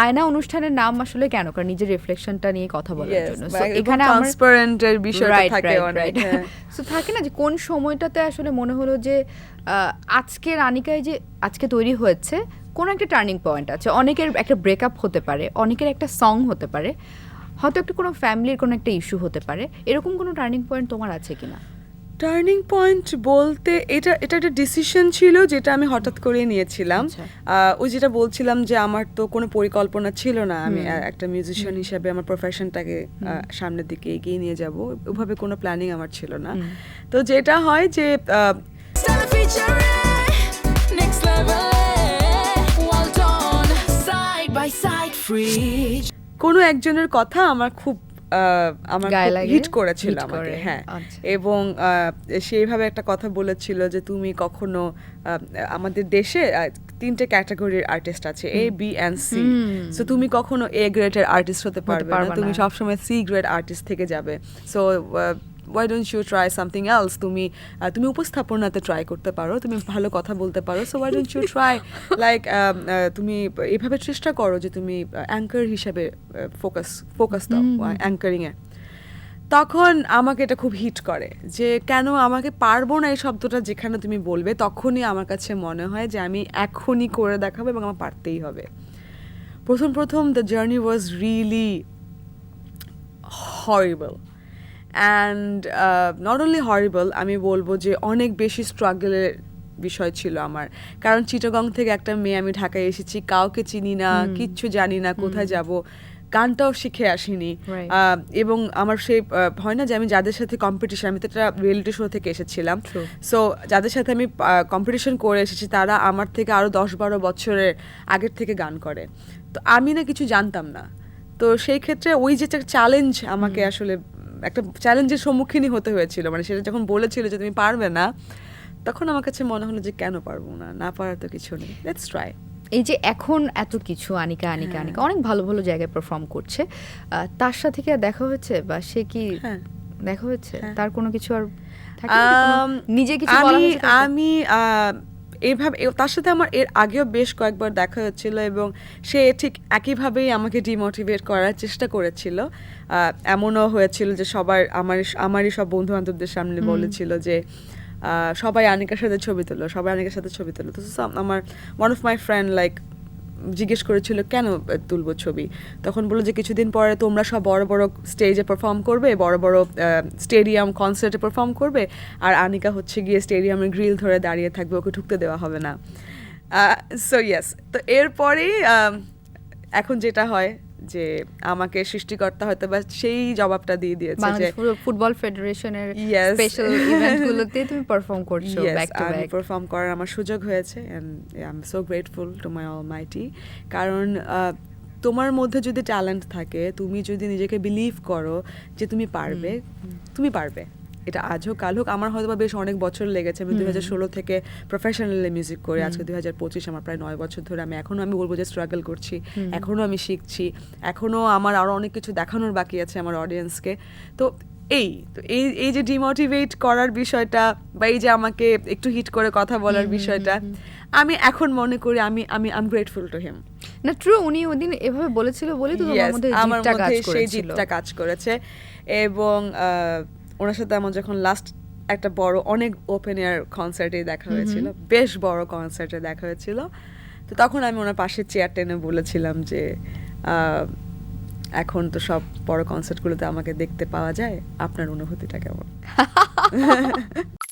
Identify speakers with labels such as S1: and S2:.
S1: আয়না অনুষ্ঠানের নাম আসলে কেন? কারণ নিজের রিফ্লেকশনটা নিয়ে কথা বলার জন্য।
S2: এরকম
S1: এখানে
S2: এর বিষয়টা থাকে অনেক,
S1: right.
S2: হ্যাঁ।
S1: থাকে না যে কোন সময়টাতে আসলে মনে হলো যে আজকে রানিকায় যে আজকে তৈরি হয়েছে কোন একটা টার্নিং পয়েন্ট আছে। অনেকের একটা ব্রেকআপ হতে পারে অনেকের একটা সং হতে পারে। হয়তো একটা কোনো ফ্যামিলির কোনো একটা ইস্যু হতে পারে। এরকম কোনো টার্নিং পয়েন্ট তোমার আছে কিনা?
S2: টার্নিং পয়েন্ট বলতে এটা এটা একটা ডিসিশন ছিল যেটা আমি হঠাৎ করে নিয়েছিলাম।
S1: আচ্ছা।
S2: ওই যেটা বলছিলাম যে আমার তো কোনো পরিকল্পনা ছিল না আমি একটা মিউজিশিয়ান হিসাবে আমার প্রফেশনটাকে সামনের দিকে এগিয়ে নিয়ে যাব। ওভাবে কোনো প্ল্যানিং আমার ছিল না। তো যেটা হয় যে
S3: side, free.
S2: কোনো একজনের কথা আমার খুব আমার হিট করেছিল আমাকে হ্যাঁ।
S1: আচ্ছা।
S2: এবং আহ, সেইভাবে একটা কথা বলেছিল যে তুমি কখনো আমাদের দেশে তিনটে ক্যাটাগরির আর্টিস্ট আছে A B and C so তুমি কখনো এ গ্রেডের আর্টিস্ট হতে পারবে না। তুমি সবসময় সি গ্রেড আর্টিস্ট থেকে যাবে। So why don't you try something else তুমি তুমি উপস্থাপনাতে ট্রাই করতে পারো তুমি ভালো কথা বলতে পারো so why don't you try like তুমি এভাবে চেষ্টা করো যে তুমি অ্যাঙ্কার হিসেবে ফোকাস ফোকাস দাও অ্যাঙ্কারিংয়ে তখন আমাকে এটা খুব হিট করে যে কেন আমাকে পারব না এই শব্দটা যেখানে তুমি বলবে তখনই আমার কাছে মনে হয় যে আমি এখনই করে দেখাবো এবং আমার পারতেই হবে। প্রথম প্রথম the journey was really horrible and not only horrible আমি বলব যে অনেক বেশি স্ট্রাগলের বিষয় ছিল আমার। কারণ চিটাগং থেকে একটা মেয়ে আমি ঢাকায় এসেছি কাউকে চিনি না কিচ্ছু জানি না কোথায় যাব। গানটাও শিখে আসিনি। এবং আমার সেই হয় না যে আমি যাদের সাথে কম্পিটিশন আমি তো একটা রিয়েলিটি শো থেকে এসেছিলাম। সো যাদের সাথে আমি কম্পিটিশন করে এসেছি তারা আমার থেকে আরও দশ বারো বছরের আগের থেকে গান করে। তো আমি না কিছু জানতাম না। তো সেই ক্ষেত্রে ওই যে একটা চ্যালেঞ্জ আমাকে আসলে একটা চ্যালেঞ্জের সম্মুখীনই হতে হয়েছিল। মানে সেটা যখন বলেছিল যে তুমি পারবে না তখন আমার কাছে মনে হলো যে কেন পারব না? না পারার তো কিছু নেই। লেটস ট্রাই
S1: এই যে এখন এত কিছু আনিকা আনিকা আনিকা অনেক ভালো ভালো জায়গায় পারফর্ম করছে। তার সাথে কি আর দেখা হয়েছে? বা সে কি
S2: হ্যাঁ।
S1: দেখা হয়েছে?
S2: হ্যাঁ।
S1: তার কোনো কিছু আর নিজে কিছু
S2: আমি এইভাবে তার সাথে আমার এর আগেও বেশ কয়েকবার দেখা হচ্ছিল এবং সে ঠিক একইভাবেই আমাকে ডিমোটিভেট করার চেষ্টা করেছিল। এমনও হয়েছিল যে সবার আমার আমারই সব বন্ধু বান্ধবদের সামনে বলেছিল যে সবাই আনিকার সাথে ছবি তোলো সবাই আনিকার সাথে ছবি তোলো। তো আমার one of my friend like জিজ্ঞেস করেছিল, কেন তুলব ছবি? তখন বলল যে, কিছুদিন পরে তোমরা সব বড় বড় স্টেজে পারফর্ম করবে, বড় বড় স্টেডিয়াম কনসার্টে পারফর্ম করবে, আর আনিকা হচ্ছে গিয়ে স্টেডিয়ামের গ্রিল ধরে দাঁড়িয়ে থাকবে, ওকে ঢুকতে দেওয়া হবে না। সো ইয়েস তো এরপরেই এখন যেটা হয় যে আমাকে সৃষ্টিকর্তা হয়তো বা সেই জবাবটা দিয়ে দিয়েছে যে
S1: ফুটবল ফেডারেশনের স্পেশাল ইভেন্টগুলোতে তুমি পারফর্ম করছ ব্যাক টু ব্যাক
S2: পারফর্ম করার আমার সুযোগ হয়েছে and I am so grateful to my almighty কারণ তোমার মধ্যে যদি ট্যালেন্ট থাকে তুমি যদি নিজেকে বিলিভ করো যে তুমি পারবে তুমি পারবে। এটা আজ হোক কাল হোক আমার হয়তো বেশ অনেক বছর লেগেছে। আমি দুই হাজার ষোলো থেকে প্রফেশনালি মিউজিক করি। আজকে দুই হাজার পঁচিশ আমার প্রায় নয় বছর ধরে আমি এখনও আমি বলব যে স্ট্রাগল করছি। এখনও আমি শিখছি। এখনও আমার আরও অনেক কিছু দেখানোর বাকি আছে আমার অডিয়েন্সকে তো এই তো এই এই যে ডিমোটিভেট করার বিষয়টা বা এই যে আমাকে একটু হিট করে কথা বলার বিষয়টা আমি এখন মনে করি আমি আমি I am grateful to him
S1: না ট্রু উনি ওদিন এভাবে বলেছিল বলেই তো তোমার মধ্যে
S2: আমার মধ্যে সেই জিতটা কাজ করেছে। এবং ওনার সাথে আমার যখন লাস্ট একটা বড় অনেক ওপেন এয়ার কনসার্টে দেখা হয়েছিল বেশ বড় কনসার্টে দেখা হয়েছিল। তো তখন আমি ওনার পাশে চেয়ার টেনে বলেছিলাম যে এখন তো সব বড় কনসার্টগুলোতে আমাকে দেখতে পাওয়া যায় আপনার অনুভূতিটা কেমন?